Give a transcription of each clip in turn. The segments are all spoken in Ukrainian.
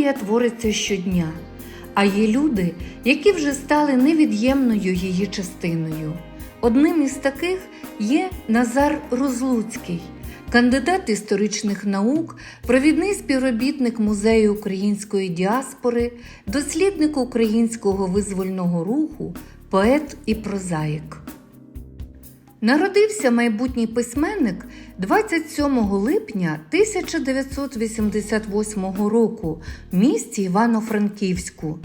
Історія твориться щодня, а є люди, які вже стали невід'ємною її частиною. Одним із таких є Назар Розлуцький, кандидат історичних наук, провідний співробітник Музею української діаспори, дослідник українського визвольного руху, поет і прозаїк. Народився майбутній письменник 27 липня 1988 року в місті Івано-Франківську.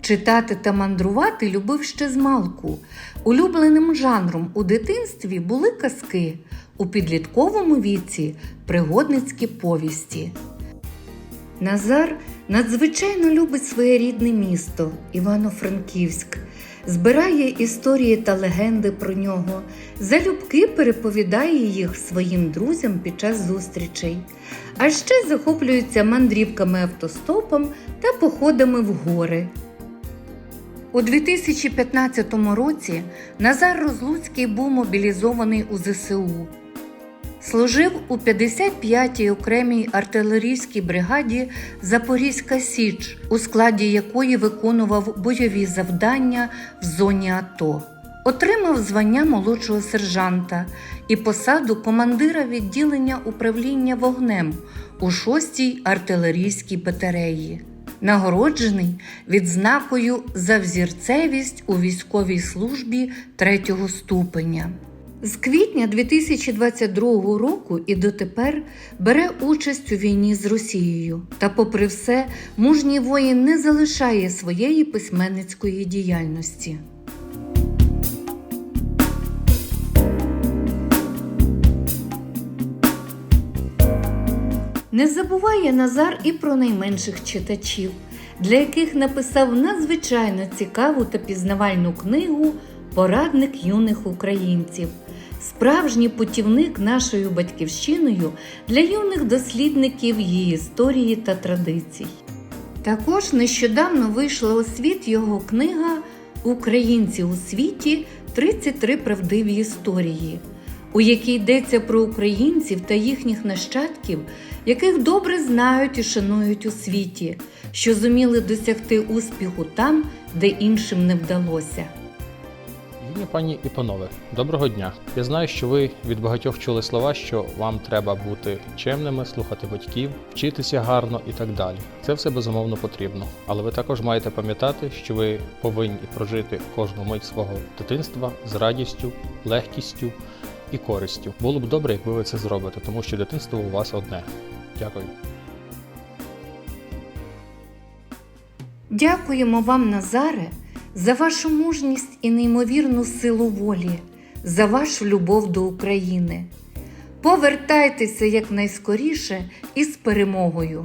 Читати та мандрувати любив ще з малку. Улюбленим жанром у дитинстві були казки, у підлітковому віці пригодницькі повісті. Назар надзвичайно любить своє рідне місто Івано-Франківськ, збирає історії та легенди про нього, залюбки переповідає їх своїм друзям під час зустрічей, а ще захоплюється мандрівками автостопом та походами в гори. У 2015 році Назар Розлуцький був мобілізований у ЗСУ. Служив у 55-й окремій артилерійській бригаді Запорізька Січ, у складі якої виконував бойові завдання в зоні АТО. Отримав звання молодшого сержанта і посаду командира відділення управління вогнем у 6-й артилерійській батареї. Нагороджений відзнакою за взірцевість у військовій службі третього ступеня. З квітня 2022 року і дотепер бере участь у війні з Росією. Та, попри все, мужній воїн не залишає своєї письменницької діяльності. Не забуває Назар і про найменших читачів, для яких написав надзвичайно цікаву та пізнавальну книгу Порадник юних українців, справжній путівник нашою батьківщиною для юних дослідників її історії та традицій. Також нещодавно вийшла у світ його книга Українці у світі 33 правдиві історії, у якій йдеться про українців та їхніх нащадків, яких добре знають і шанують у світі, що зуміли досягти успіху там, де іншим не вдалося. Юні пані і панове, доброго дня. Я знаю, що ви від багатьох чули слова, що вам треба бути чемними, слухати батьків, вчитися гарно і так далі. Це все безумовно потрібно. Але ви також маєте пам'ятати, що ви повинні прожити кожну мить свого дитинства з радістю, легкістю і користю. Було б добре, якби ви це зробите, тому що дитинство у вас одне. Дякую. Дякуємо вам, Назаре, за вашу мужність і неймовірну силу волі, за вашу любов до України. Повертайтеся якнайскоріше із перемогою.